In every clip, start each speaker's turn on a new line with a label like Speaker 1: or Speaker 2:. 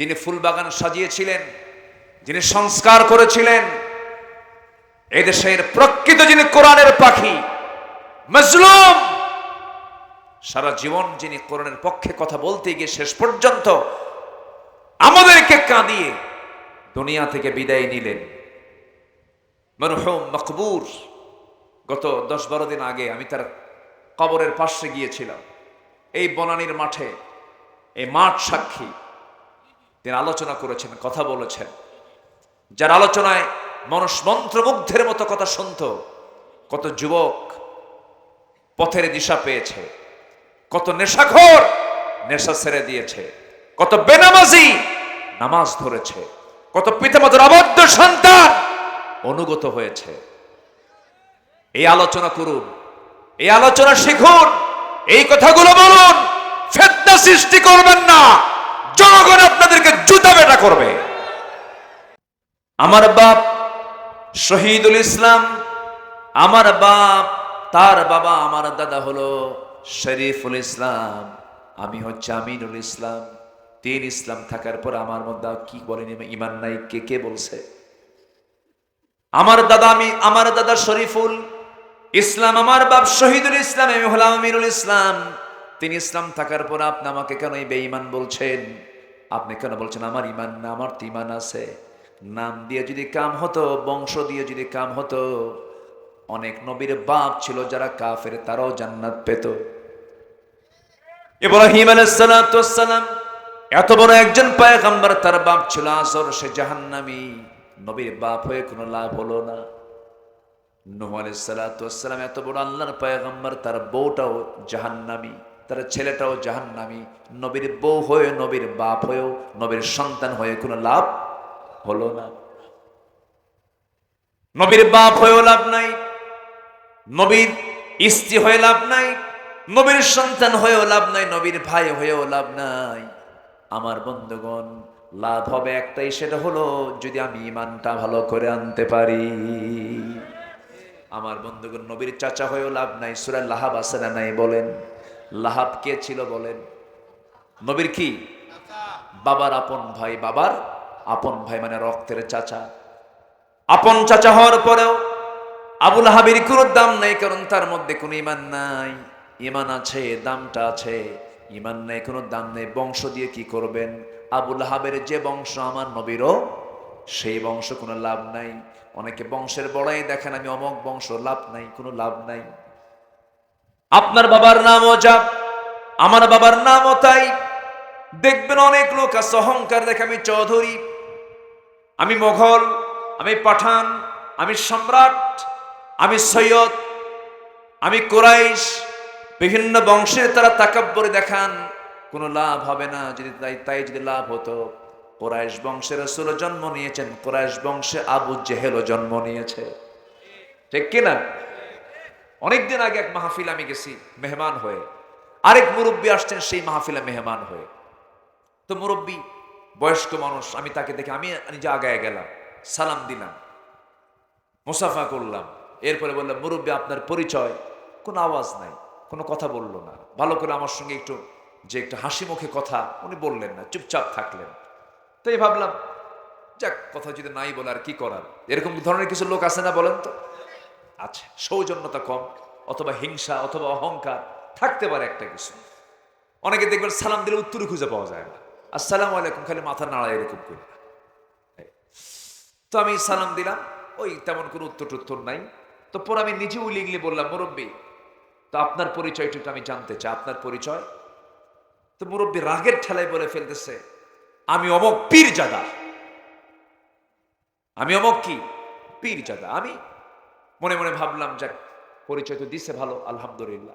Speaker 1: যিনি ফুল বাগান সাজিয়েছিলেন, যিনি সংস্কার করেছিলেন, এদেশের প্রকৃত যিনি কোরআনের পাখি, মজলুম, সারা জীবন যিনি কোরআনের পক্ষে কথা বলতে গিয়ে শেষ পর্যন্ত আমাদেরকে কাঁদিয়ে দুনিয়া থেকে বিদায় নিলেন। মরহুম মকবুর, গত দশ বারো দিন আগে আমি তার কবরের পাশে গিয়েছিলাম। এই বনানীর মাঠে, এই মাঠ সাক্ষী তিনি আলোচনা করেছেন, কথা বলেছেন। যার আলোচনায় মানুষ মন্ত্রমুগ্ধের মতো কথা শুনত, কত যুবক পথের দিশা পেয়েছে, কত নেশাখোর নেশা ছেড়ে দিয়েছে, কত বেনামাজি নামাজ ধরেছে, কত পিতামাতার আবদ্ধ সন্তান অনুগত হয়েছে। এই আলোচনা করুন, এই আলোচনা শিখুন, এই কথাগুলো বলুন, ফেতনা সৃষ্টি করবেন না। জনগণ আপনাদেরকে জুতা বেটা করবে। আমার বাপ শহীদুল ইসলাম, আমার বাপ, তার বাবা, আমার দাদা হলো শরীফুল ইসলাম, আমি হচ্ছে আমিনুল ইসলাম। তিন ইসলাম থাকার পর আমার মধ্যে কি বলেন ইমান নাই, কে কে বলছে? আমার দাদা আমি, আমার দাদা শরীফুল ইসলাম, আমার বাপ শহীদুল ইসলাম, আমি হলাম আমিরুল ইসলাম। তিনি ইসলাম থাকার পর আপনি আমাকে কেন এই বেঈমান বলছেন? আপনি কেন বলছেন, আমার ইমান না, আমার তো ইমান আছে। নাম দিয়ে যদি কাম হতো, বংশ দিয়ে যদি কাম হতো, অনেক নবীর বাপ ছিল যারা কাফের, তারাও জান্নাত পেত। ইব্রাহিম আলাইসালাম এত বড় একজন পায়গাম্বার, তার বাপ ছিল আসর, সে জাহান্নামি। নবীর বাপ হয়ে কোনো লাভ হলো না। নুহ আলাইসালাম এত বড় আল্লাহর পায়গাম্বার, তার বউটাও জাহান্নামী। তার ছেলেটাও জাহান্নামী। নবীর বউ হয়ে নবীর বাপ হয়েও নবীর সন্তান হয়ে কোনো লাভ হলো না। নবীর বাপ হয়েও লাভ নাই, নবীর স্ত্রী হয়ে লাভ নাই, নবীর সন্তান হয়েও লাভ নাই, নবীর ভাই হয়েও লাভ নাই। আমার বন্ধুগণ, লাভ হবে একটাই, সেটা হলো যদি আমি ইমানটা ভালো করে আনতে পারি। আমার বন্ধুগণ, নবীর চাচা হয়েও লাভ নাই সুরা লাহাব আছে না নাই বলেন। লাহাব কে ছিল বলেন? নবীর কি? বাবার আপন ভাই, বাবার আপন ভাই মানে রক্তের চাচা। আপন চাচা হওয়ার পরেও আবুল হাবির কোনো দাম নাই, কারণ তার মধ্যে কোনো ইমান নাই। ইমান আছে, দামটা আছে, ইমান নাই, কোনো দাম নেই। বংশ দিয়ে কি করবেন? আবুল হাবের যে বংশ আমার নবীরও, সেই বংশ কোনো লাভ নাই। অনেকে বংশের বড়াই দেখেন, আমি অমক বংশ, লাভ নাই, কোনো লাভ নাই। আপনার বাবার নামও যাব আমার বাবার নামও তাই। দেখবেন অনেক লোক আছে, অহংকার দেখে আমি চৌধুরী, আমি মোঘল, আমি পাঠান, আমি সম্রাট, আমি সৈয়দ, আমি কোরাইশ, বিভিন্ন বংশের তারা তাকাব্বরে দেখান, কোনো লাভ হবে না। যদি তাই তাই যদি লাভ হতো, কোরাইশ বংশের রসুল জন্ম নিয়েছেন, কোরাইশ বংশে আবু জেহেলও জন্ম নিয়েছে। ঠিক কিনা? অনেকদিন আগে এক মাহফিল আমি গেছি, মেহমান হয়ে। আরেক মুরব্বী আসছেন, সেই মাহফিলে মেহমান হয়ে। তো মুরব্বী, বয়স্ক মানুষ, আমি তাকে দেখে আমি নিজে আগায় গেলাম, সালাম দিলাম, মুসাফা করলাম। এরপরে বললাম, মুরব্বী, আপনার পরিচয়? কোনো আওয়াজ নাই, কোনো কথা বলল না। ভালো করে আমার সঙ্গে একটু, যে একটু হাসি মুখে কথা, উনি বললেন না, চুপচাপ থাকলেন। তাই ভাবলাম, যাক, কথা যদি নাই বলে আর কি করার? এরকম ধরনের কিছু লোক আছে না বলেন তো? আচ্ছা সৌজন্যতা কম অথবা হিংসা অথবা অহংকার থাকতে পারে একটা কিছু। অনেকে দেখবেন সালাম দিলে উত্তরই খুঁজে পাওয়া যায় না। আসসালামু আলাইকুম, খালি মাথা নাড়া এরকম করে। তো আমি সালাম দিলাম, ওই তেমন কোনো উত্তর টুত্তর নাই। তো পর আমি নিজে উলিয়ে গিয়ে বললাম, মুরব্বী, তো আপনার পরিচয়টা একটু আমি জানতে চাই, আপনার পরিচয়? তো মুরব্বী রাগের ঠেলায় বলে ফেলতেছে, আমি অমক পীর জাদা আমি অমক কি? পীর জাদা আমি মনে মনে ভাবলাম, যাক, পরিচয় তো দিছে ভালো, আলহামদুলিল্লাহ।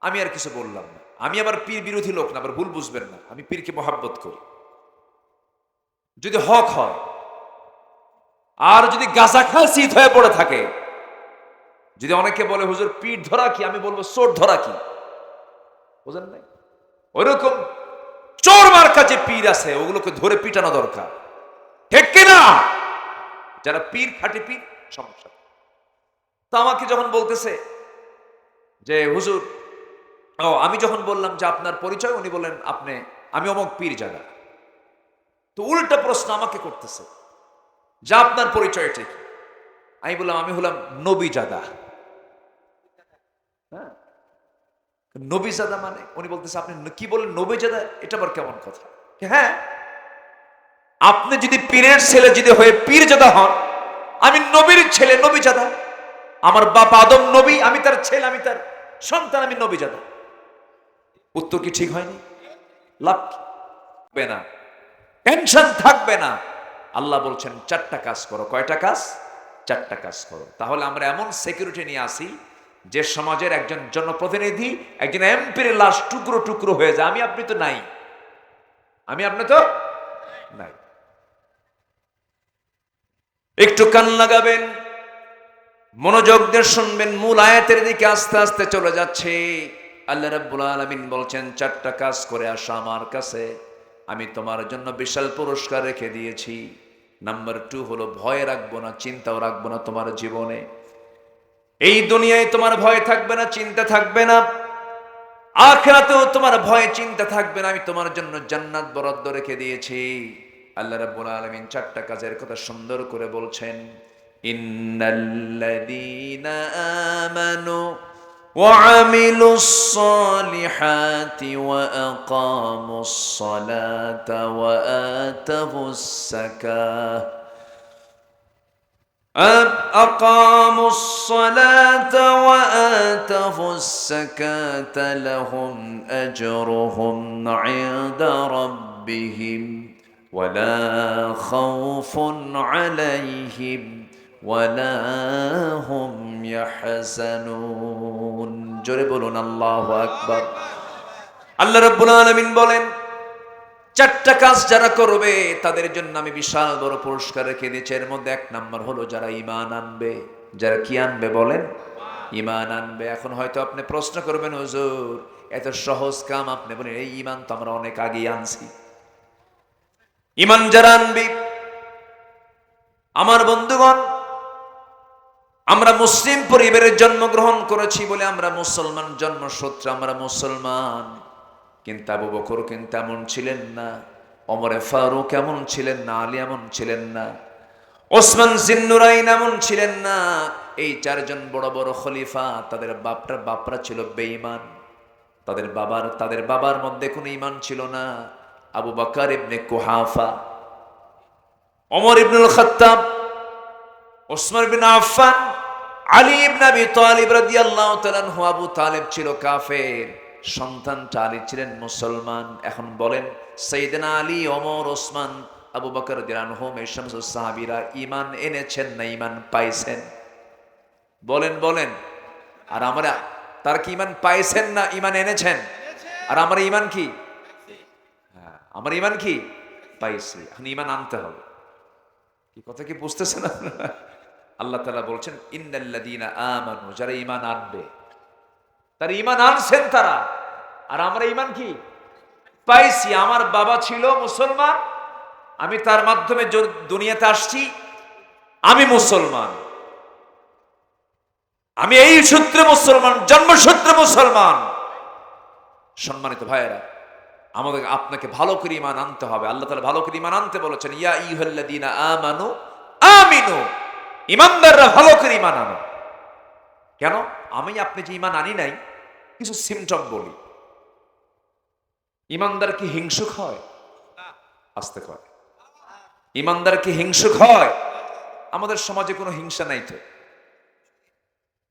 Speaker 1: আমি আর কিছু বললাম না। আমি আবার পীর বিরোধী লোক না, আবার ভুল বুঝবেন না। আমি পীরকে মহাব্বত করি। যদি হক হয়, আর যদি গাছা খাল শীত হয়ে পড়ে থাকে, যদি অনেকে বলে, হুজুর পিঠ ধরা কি? আমি বলব, চোর ধরা কি? বুঝেন নাই? ওইরকম চোর মার্কা যে পীর আছে, ওগুলোকে ধরে পিটানো দরকার। ঠিক কিনা? যারা পীর খাটে পীর, সমস্যা। তো আমাকে যখন বলতেছে যে, হুজুর, ও, আমি যখন বললাম যে আপনার পরিচয়, উনি বললেন, আপনি, আমি অমক পীর জায়গা তো উল্টা প্রশ্ন আমাকে করতেছে যা, আপনার পরিচয় ঠিক আমি বললাম, আমি হলাম নবীজাদা হ্যাঁ? নবীজাদা মানে উনি বলতেছে, আপনি কি বলেন নবীজাদা এটা আবার কেমন কথা? হ্যাঁ? আপনি যদি পীরের ছেলে যদি হয়ে পীরজাদা হন, আমি নবীর ছেলে নবীজাদা আমার বাপ আদম নবী, আমি তার ছেলে, আমি তার সন্তান, আমি নবী নবীজাদা উত্তর কি ঠিক হয়নি? লাভ? থাকবে না। টেনশন থাকবে না। আল্লাহ বলছেন, চারটা কাজ করো। কয়টা কাজ? চারটা কাজ করো। তাহলে আমরা এমন সিকিউরিটি নিয়ে আসি, যে সমাজের একজন জনপ্রতিনিধি, একজন এমপির লাশ টুকরো টুকরো হয়ে যায়। আমি, আপনি তো নাই। আমি, আপনি তো নাই। একটু কান লাগাবেন। মনোযোগ দিয়ে শুনবেন, মূল আয়াতের দিকে আস্তে আস্তে চলে যাচ্ছে। আল্লাহ রাব্বুল আলামিন বলছেন, চারটা কাজ করে আসো আমার কাছে। আমি তোমার জন্য বিশাল পুরস্কার রেখে দিয়েছি। নাম্বার টু হলো, ভয় রাখব না, চিন্তাও রাখব না তোমার জীবনে। এই দুনিয়ায় তোমার ভয় থাকবে না, চিন্তা থাকবে না। আখেরাতেও তোমার ভয়, চিন্তা থাকবে না। আমি তোমার জন্য জান্নাত বরাদ্দ রেখে দিয়েছি। আল্লাহ রাব্বুল আলামিন চারটা কাজের কথা সুন্দর করে বলছেন ان الذين امنوا وعملوا الصالحات واقاموا الصلاه واتوا الزكاه اقاموا الصلاه واتوا الزكاه لهم اجرهم عند ربهم ولا خوف عليهم ولا هم يحزنون জোরে বলুন আল্লাহু আকবার আল্লাহ রাব্বুল আলামিন বলেন চারটা কাজ যারা করবে তাদের জন্য আমি বিশাল বড় পুরস্কার রেখে দিয়েছি এর মধ্যে এক নাম্বার হলো যারা ইমান আনবে যারা কি আনবে বলেন ইমান আনবে এখন হয়তো আপনি প্রশ্ন করবেন হুজুর এত সহজ কাম আপনি বলেন এই ইমান তো আমরা অনেক আগেই আনছি ইমান যারা আনবি আমার বন্ধুগণ আমরা মুসলিম পরিবারে জন্মগ্রহণ করেছি বলে আমরা মুসলমান জন্মসূত্রে আমরা মুসলমান। কিন্তু আবু বকর কিন্তু এমন ছিলেন না অমরে ফারুক এমন ছিলেন না, আলী এমন ছিলেন না, ওসমান জিন্নুরাইন এমন ছিলেন না। এই চারজন বড় বড় খলিফা, তাদের বাপটার বাপরা ছিল বেঈমান। তাদের বাবার তাদের বাবার মধ্যে কোনো ইমান ছিল না। আবু বাকার ইবনে কুহাফা অমর ইবনুল খাত্তাব ওসমান বিন আফফান, আলী ইবনে আবি তালিব রাদিয়াল্লাহু তাআলা আবু তালিব ছিল কাফের। সন্তানটা আলী ছিলেন মুসলমান। এখন বলেন, সাইয়েদনা আলী, ওমর, ওসমান, আবু বকর রাদিয়াল্লাহু এই সমস্ত সাহাবীরা ঈমান এনেছেন না ঈমান পাইছেন? বলেন বলেন, আর আমরা, তার কি ঈমান পাইছেন না ঈমান এনেছেন? আর আমার ঈমান কি? হ্যাঁ আমার ঈমান কি? পাইছি। এখন ঈমান আনতে হবে। কি কথা কি বুঝতেছেন আপনারা? আল্লাহ তালা বলছেন ইন্দাল্লাদিনা আমানু, যারা ইমান আনবে। তারা ইমান আনছেন তারা। আর আমরা ইমান কি? পাইছি। আমার বাবা ছিল মুসলমান, আমি তার মাধ্যমে দুনিয়াতে আসছি, আমি মুসলমান। আমি এই সূত্রে মুসলমান, জন্মসূত্রে মুসলমান। সম্মানিত ভাইয়েরা, আমাদের আপনাকে ভালো করে ইমান আনতে হবে। আল্লাহ তালা ভালো করে ইমান আনতে বলেছেন, ইয়া ইউহাল্লাযীনা আমানু আমিনু। ইমানদাররা ভালো করে ইমান আনো। কেন? আমি আপনি যে ইমান আনি নাই, কিছু সিমটম বলি। ইমানদার কি হিংসুক হয়? আসতে কয় ইমানদার কি হিংসুক হয়? আমাদের সমাজে কোনো হিংসা নাই তো।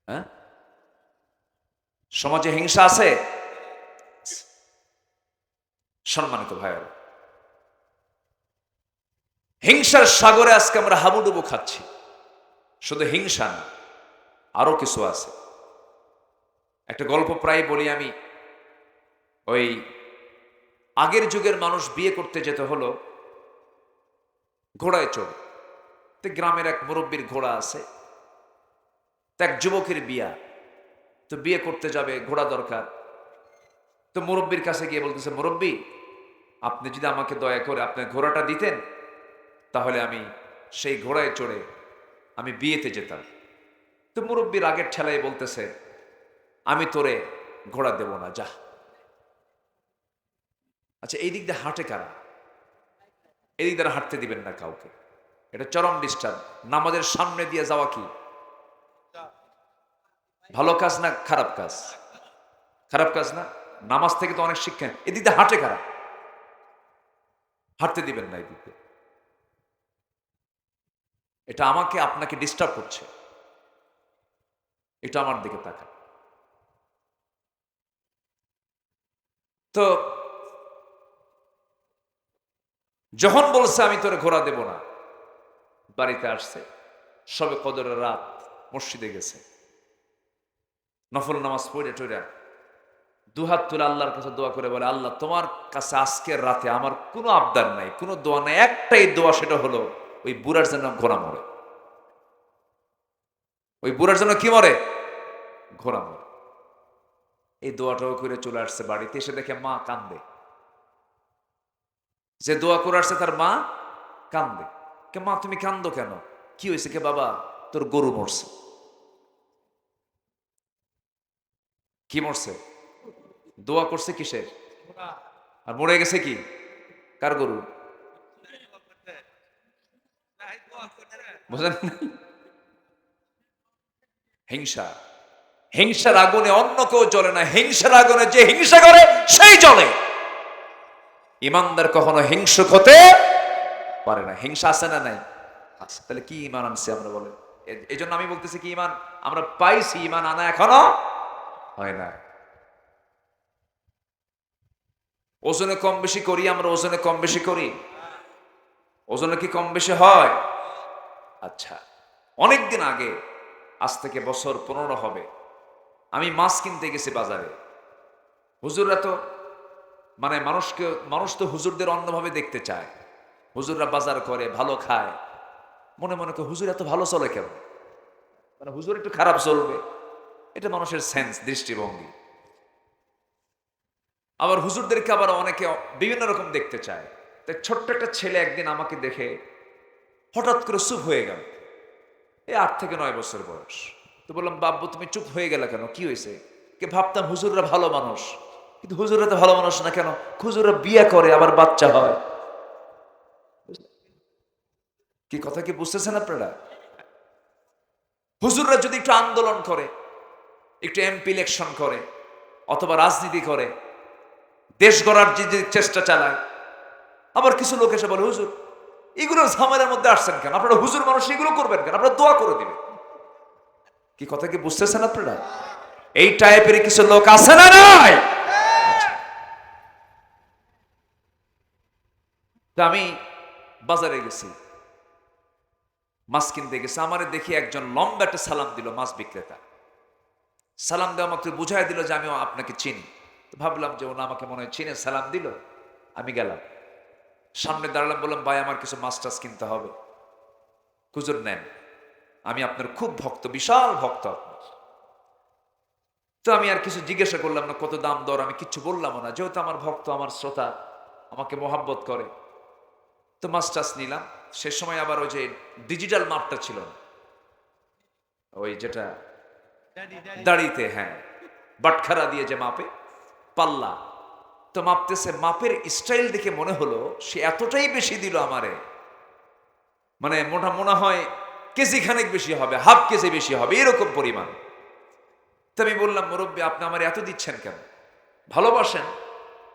Speaker 1: হ্যাঁ? সমাজে হিংসা আছে? সম্মানিত ভাইয়েরা। হিংসার সাগরে আজকে আমরা হাবুডুবু খাচ্ছি। শুধু হিংসা না, আরও কিছু আছে। একটা গল্প প্রায় বলি আমি। ওই আগের যুগের মানুষ বিয়ে করতে যেতে হলো ঘোড়ায় চড়ে। তো গ্রামের এক মুরব্বীর ঘোড়া আছে। তো এক যুবকের বিয়া। তো বিয়ে করতে যাবে, ঘোড়া দরকার। তো মুরব্বীর কাছে গিয়ে বলতেছে, মুরব্বী, আপনি যদি আমাকে দয়া করে আপনার ঘোড়াটা দিতেন, তাহলে আমি সেই ঘোড়ায় চড়ে আমি বিয়েতে যেতাম। তো মুরব্বীর আগের ঠেলায় বলতেছে, আমি তোরে ঘোড়া দেব না, যা। আচ্ছা এই দিক দিয়ে হাঁটে কারা? এদিক দ্বারা হাঁটতে দিবেন না কাউকে। এটা চরম ডিস্টার্ব। নামাজের সামনে দিয়ে যাওয়া কি? ভালো কাজ না খারাপ কাজ? খারাপ কাজ না? নামাজ থেকে তো অনেক শিক্ষা। এদিক দিয়ে হাঁটে খারাপ হাঁটতে দিবেন না এদিক। এটা আমাকে আপনাকে ডিস্টার্ব করছে। এটা আমার দিকে তাকান। তো যখন বলছে, আমি তোরে ঘোরা দেব না। বাড়িতে আসছে। সবে কদরের রাত, মসজিদে গেছে। নফল নামাজ পড়ে টইরা দুহাত তুলে আল্লাহর কাছে দোয়া করে বলে, আল্লাহ, তোমার কাছে আজকের রাতে আমার কোনো আবদার নাই, কোনো দোয়া নাই। একটাই দোয়া সেটা হলো ওই বুড়ার জন্য ঘোড়া মরে। ওই বুড়ার জন্য কি মরে? ঘোড়া মরে। এই দোয়াটাও করে চলে আসছে বাড়িতে, এসে দেখে মা কান্দে যে দোয়া করে আসছে তার মা কান্দে কে মা, তুমি কান্দো কেন? কি হয়েছে কে বাবা? তোর গরু মরছে। কি মরছে? দোয়া করছে কিসের? আর মরে গেছে কি? কার গরু? বুঝলেন হিংসা। হিংসার আগুনে অন্য কেউ জ্বলে না। হিংসার আগুনে যে হিংসা করে, সেই জ্বলে। ইমানদার কখনো হিংসুক হতে পারে না। হিংসা আছে না নাই? আছে তাহলে কি ইমান আনছে আমরা বলেন? এ- এই জন্য আমি বলতেছি কি, ইমান আমরা পাইছি, ইমান আনা এখনও হয় না ওজনে কম বেশি করি, আমরা ওজনে কম বেশি করি। ওজনে কি কম বেশি হয়? আচ্ছা অনেক দিন আগে, আজ থেকে বছর পনেরো হবে, আমি মাছ কিনতে গেছি বাজারে। হুজুররা তো মানে মানুষকে, মানুষ তো হুজুরদের অন্যভাবে দেখতে চায়। হুজুররা বাজার করে, ভালো খায়। মনে মনে করে হুজুর এত ভালো চলে কেন? মানে হুজুর একটু খারাপ চলবে। এটা মানুষের সেন্স দৃষ্টিভঙ্গি। আবার হুজুরদেরকে আবার অনেকে বিভিন্ন রকম দেখতে চায়। তাই ছোট্ট একটা ছেলে একদিন আমাকে দেখে হঠাৎ করে চুপ হয়ে গেল। এই আট থেকে নয় বছর বয়স। তো বললাম বাব্বু তুমি চুপ হয়ে গেলে কেন? কি হয়েছে? কে ভাবতাম, হুজুররা ভালো মানুষ। কিন্তু হুজুররা তো ভালো মানুষ না কেন? হুজুররা বিয়ে করে, আবার বাচ্চা হয়। কি কথা কি বুঝতেছেন আপনারা? হুজুররা যদি একটু আন্দোলন করে, একটু এমপি ইলেকশন করে, অথবা রাজনীতি করে, দেশ গড়ার যে চেষ্টা চালায়, আবার কিছু লোক এসে বলে, হুজুর এগুলো ঝামেলার মধ্যে আসছেন কেন? আপনারা হুজুর মানুষ, এগুলো করবেন কেন? আপনারা দোয়া করে দিবেন। কি কথা কি বুঝতেছেন আপনারা? এই টাইপের কিছু লোক আছে না নাই? আচ্ছা। আমি বাজারে গেছি। মাছ কিনতে গেছে। আমারে দেখি একজন লম্বা একটা সালাম দিল মাছ বিক্রেতা। সালাম দেওয়া মাত্র বুঝাই দিল যে আমিও আপনাকে চিনি। ভাবলাম যে ওনা আমাকে মনে হয় চিনে, সালাম দিল। আমি গেলাম। সামনে দাঁড়ালাম বললাম ভাই আমার কিছু টাছ কিনতে হবে। খুজুর নেন। আমি আপনার খুব ভক্ত বিশাল ভক্ত আপনার। তো আমি আর কিছু জিজ্ঞাসা করলাম না কত দাম দর আমি কিচ্ছু বললাম না। যেহেতু আমার ভক্ত আমার শ্রোতা আমাকে মোহাব্বত করে। তো টাছ নিলাম। সে সময় আবার ওই যে ডিজিটাল মাপটা ছিল না। ওই যেটা দাড়িতে হ্যাঁ বাটখারা দিয়ে যে মাপে পাল্লা। তো মাপতেছে, মাপের স্টাইল দেখে মনে হলো, সে এতটাই বেশি দিল আমারে। মানে মোটা মনে হয়, কেজি খানেক বেশি হবে, হাফ কেজি বেশি হবে, এরকম পরিমাণ। তো আমি বললাম, মুরব্বী, আপনি আমার এত দিচ্ছেন কেন? ভালোবাসেন,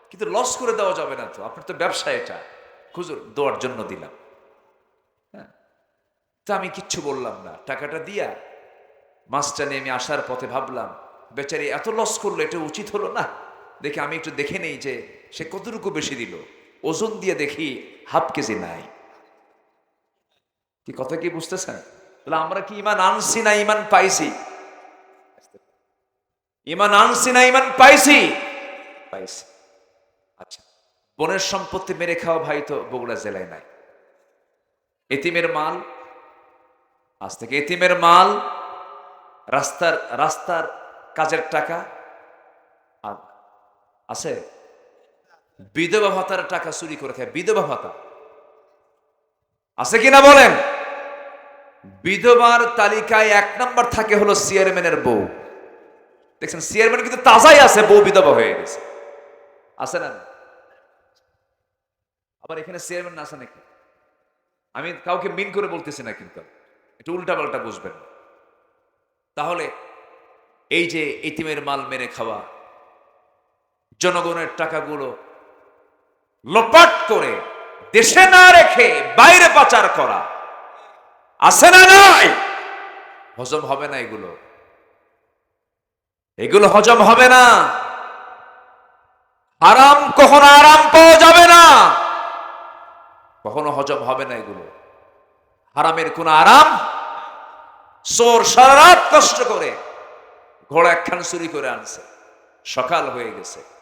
Speaker 1: কিন্তু লস করে দেওয়া যাবে না তো, আপনার তো ব্যবসা এটা। খুজুর দেওয়ার জন্য দিলাম। হ্যাঁ? তা আমি কিচ্ছু বললাম না, টাকাটা দিয়া মাছটা নিয়ে আমি আসার পথে ভাবলাম, বেচারি এত লস করল, এটা উচিত হলো না? দেখে আমি একটু দেখে নেই যে সে কতটুকু বেশি দিল। ওজন দিয়ে দেখি হাফ কেজি নাই। কি কথা কি বুঝতেছেন? তাহলে আমরা কি ইমান আনছি না ইমান পাইছি? ইমান আনছি না ইমান পাইছি? পাইছি। আচ্ছা বনের সম্পত্তি মেরে খাওয়া ভাই তো বগুড়া জেলায় নাই। এতিমের মাল, আজ থেকে এতিমের মাল, রাস্তার রাস্তার কাজের টাকা আছে? বিধবা ভাতার টাকা চুরি করে খায়। বিধবা ভাতা। আছে কিনা বলেন? বিধবার তালিকায় এক নাম্বার থাকে হলো চেয়ারম্যানের বউ। দেখছেন, চেয়ারম্যান কিন্তু তাজাই আছে, বউ বিধবা হয়ে গেছে। আছে না আবার এখানে চেয়ারম্যান আছে নাকি? আমি কাউকে মিন করে বলতেছি না কিন্তু। একটু উল্টাপাল্টা বুঝবেন। তাহলে এই যে ইতিমের মাল মেরে খাওয়া জনগণের টাকাগুলো লোপাট করে দেশে না রেখে বাইরে পাচার করা। আছে না নাই? হজম হবে না এগুলো। এগুলো হজম হবে না। আরাম কখনো আরাম পাওয়া যাবে না। কখনো হজম হবে না এগুলো। হারামের কোন আরাম? চোর সারা রাত কষ্ট করে ঘোড়া একখান চুরি করে আনছে। সকাল হয়ে গেছে।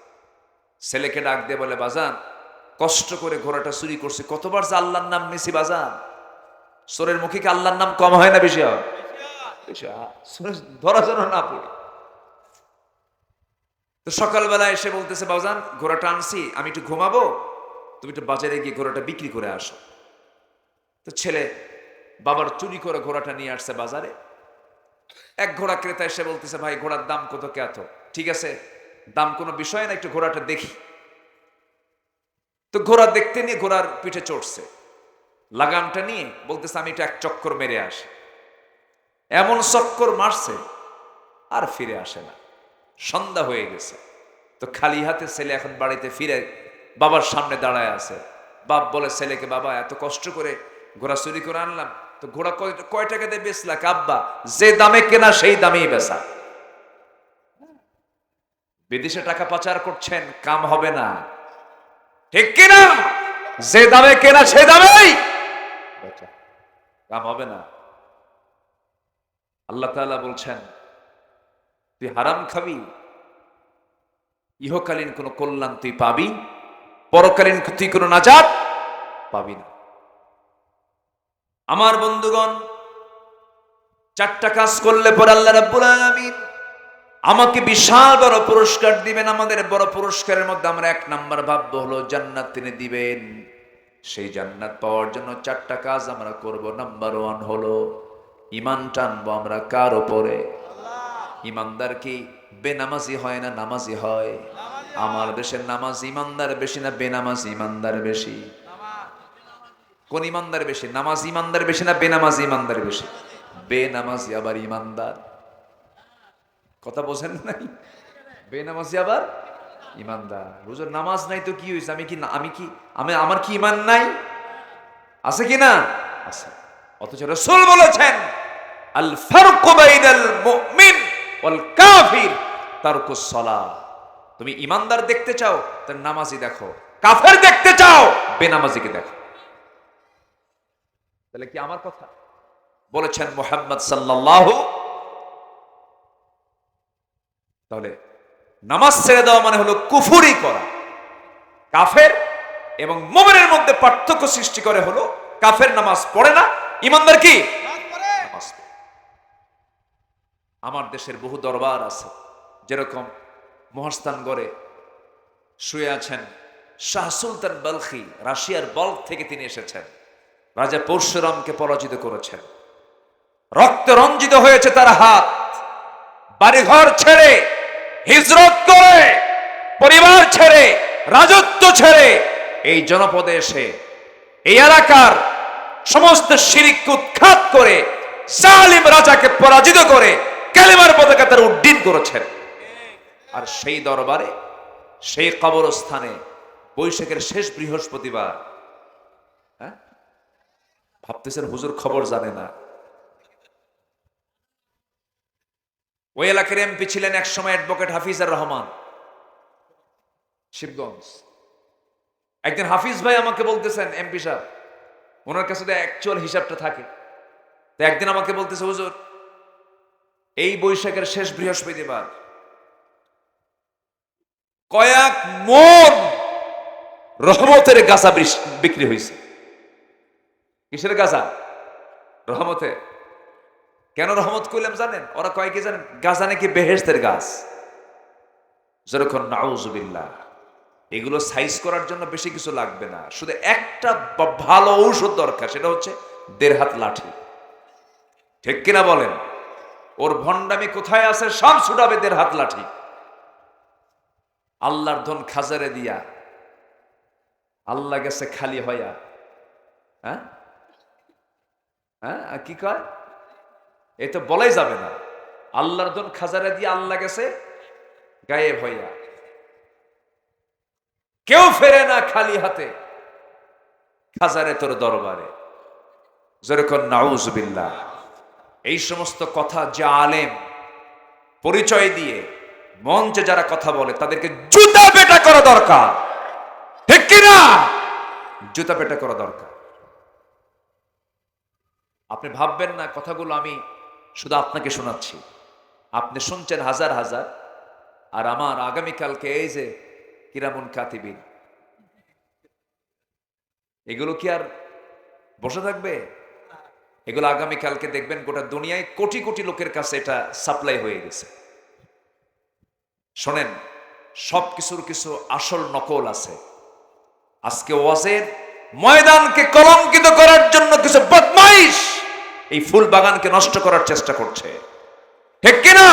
Speaker 1: ছেলেকে ডাক দিয়ে বলে, বাজান, কষ্ট করে ঘোড়াটা চুরি করছে। কতবার যে আল্লাহর নাম নিছি, বাজান? চোরের মুখে কি আল্লাহর নাম কম হয় না বেশি ধরা যেন না পড়ি। তো সকালবেলা এসে বলতেছে, বাজান, ঘোড়াটা আনছি, আমি একটু ঘুমাবো? তুমি একটু বাজারে গিয়ে ঘোড়াটা বিক্রি করে আসো। তো ছেলে বাবার চুরি করে ঘোড়াটা নিয়ে আসছে বাজারে। এক ঘোড়া ক্রেতা এসে বলতেছে, ভাই, ঘোড়ার দাম কত? কে ঠিক আছে? দাম কোনো বিষয় না, একটু ঘোড়াটা দেখি। তো ঘোড়া দেখতে নিয়ে ঘোড়ার পিঠে চড়ছে। লাগামটা নিয়ে বলতেছে, আমি একটু এক চক্কর মেরে আসি। এমন চক্কর মারছে, আর ফিরে আসে না। সন্ধ্যা হয়ে গেছে। তো খালি হাতে ছেলে এখন বাড়িতে ফিরে বাবার সামনে দাঁড়ায় আছে। বাপ বলে, ছেলেকে বাবা, এত কষ্ট করে ঘোড়া চুরি করে আনলাম। তো ঘোড়া কয় কয় টাকা দিয়ে বেচলা? কাব্বা যে দামে কেনা সেই দামেই বেচা। বিদেশে টাকা পাচার করছেন, কাম হবে না। ঠিক কিনা? যে দামে কেনা, সে দামেই কাম হবে না। আল্লাহ তাআলা বলছেন, তুই হারাম খাবি। ইহকালীন কোনো কল্যাণ তুই পাবি। পরকালীন তুই কোনো নাজাত পাবি না। আমার বন্ধুগণ, চারটা কাজ করলে পর আল্লাহ রাব্বুল আলামিন আমাকে বিশাল বড় পুরস্কার দিবেন, আমাদের বড় পুরস্কারের মধ্যে আমরা এক নাম্বার ভাব্য হলো, জান্নাত তিনি দিবেন। সেই জান্নাত পাওয়ার জন্য চারটা কাজ আমরা করব। নাম্বার ওয়ান হলো, ইমান টানবো আমরা কার ওপরে ইমানদার কি বেনামাজি হয় না নামাজি হয়? আমার দেশের নামাজ ইমানদার বেশি না বেনামাজ ইমানদার বেশি? কোন ইমানদার বেশি? নামাজ ইমানদার বেশি না বেনামাজ ইমানদার বেশি? বেনামাজি আবার ইমানদার। কথা বোঝেন নাই? বেনামাজি আবার? ইমানদার। হুজুর, নামাজ নাই তো কি হয়েছে আমি কি আমি কি আমি আমার কি ইমান নাই? আছে কি না? আছে। অথচ রাসূল বলেছেন, আল ফারকু বাইনাল মুমিন ওয়াল কাফির সালাহ তুমি ইমানদার দেখতে চাও, তার নামাজি দেখো। কাফের দেখতে চাও, বেনামাজিকে দেখো। তাহলে কি আমার কথা? বলেছেন মোহাম্মদ সাল্লাল্লাহু তাহলে নামাজ ছেড়ে দেওয়া মানে হলো কুফুরি করা। কাফের এবং মোমেনের মধ্যে পার্থক্য সৃষ্টি করে হলো কাফের নামাজ পড়ে না ইমানদার কি? আমার দেশের বহু দরবার আছে যেরকম মহাস্থানগড়ে শুয়ে আছেন শাহ সুলতান বালখি রাশিয়ার বল্ক থেকে তিনি এসেছেন। রাজা পরশুরামকে পরাজিত করেছেন। রক্ত রঞ্জিত হয়েছে তার হাত। বাড়িঘর ছেড়ে হিজরত করে, পরিবার ছেড়ে, রাজত্ব ছেড়ে এই জনপদে এসে এই এলাকার সমস্ত শিরিক উৎখাত করে, জালিম রাজাকে পরাজিত করে, কালিমার পতাকা তার উড্ডীন করেছেন। আর সেই দরবারে, সেই কবরস্থানে বৈশাখের শেষ বৃহস্পতিবার হ্যাঁ? ভাবতেছেন হুজুর খবর জানে না। ওই এলাকার এমপি ছিলেন এক সময় অ্যাডভোকেট হাফিজার রহমান, শিবগঞ্জ। একদিন হাফিজ ভাই আমাকে বলতেছেন এমপি সাহেব, ওনার কাছে তো অ্যাকচুয়াল হিসাবটা থাকে। তো একদিন আমাকে বলতেছে, হুজুর, এই বৈশাখের শেষ বৃহস্পতিবার কয়েক মন রহমতের গাছা বিক্রি হয়েছে কিসের গাছা? রহমতে কেন রহমত করলাম জানেন? ওরা কয় কি জানেন? গাছা নাকি বেহেস্তের গাছ? যেরকম নাউজুবিল্লাহ। এগুলো সাইজ করার জন্য বেশি কিছু লাগবে না। শুধু একটা ভালো ঔষধ দরকার, সেটা হচ্ছে দেড় হাত লাঠি। ঠিক কিনা বলেন? ওর ভণ্ডামি কোথায় আছে? সব ছুটাবে দেড় হাত লাঠি। আল্লাহর ধন খাজারে দিয়া। আল্লাহ গেছে খালি হইয়া হ্যাঁ? হ্যাঁ? কি কয়? এ তো বলাই যাবে না। আল্লাহর দন খাজারে দিয়ে আল্লাহ গেছে গায়ে ভইয়া কেউ ফেরে না খালি হাতে। খাজারে তোর দরবারে। যেরকম নাউজবিল্লাহ এই সমস্ত কথা যে আলেম পরিচয় দিয়ে মঞ্চে যারা কথা বলে, তাদেরকে জুতা পেটা করা দরকার। ঠিক কিনা? জুতা পেটা করা দরকার। আপনি ভাববেন না, কথাগুলো আমি শুধু আপনাকে শোনাচ্ছি। আপনি শুনছেন হাজার হাজার, আর আমার আগামীকালকে এই যে কিরামুন কাতিবিন এগুলো কি আর বসে থাকবে? এগুলো আগামীকালকে দেখবেন গোটা দুনিয়ায় কোটি কোটি লোকের কাছে এটা সাপ্লাই হয়ে গেছে। শোনেন সব কিছুর কিছু আসল নকল আছে। আজকে ওয়াজের ময়দানকে কলঙ্কিত করার জন্য কিছু বদমাইশ এই ফুল বাগানকে নষ্ট করার চেষ্টা করছে। ঠিক কিনা?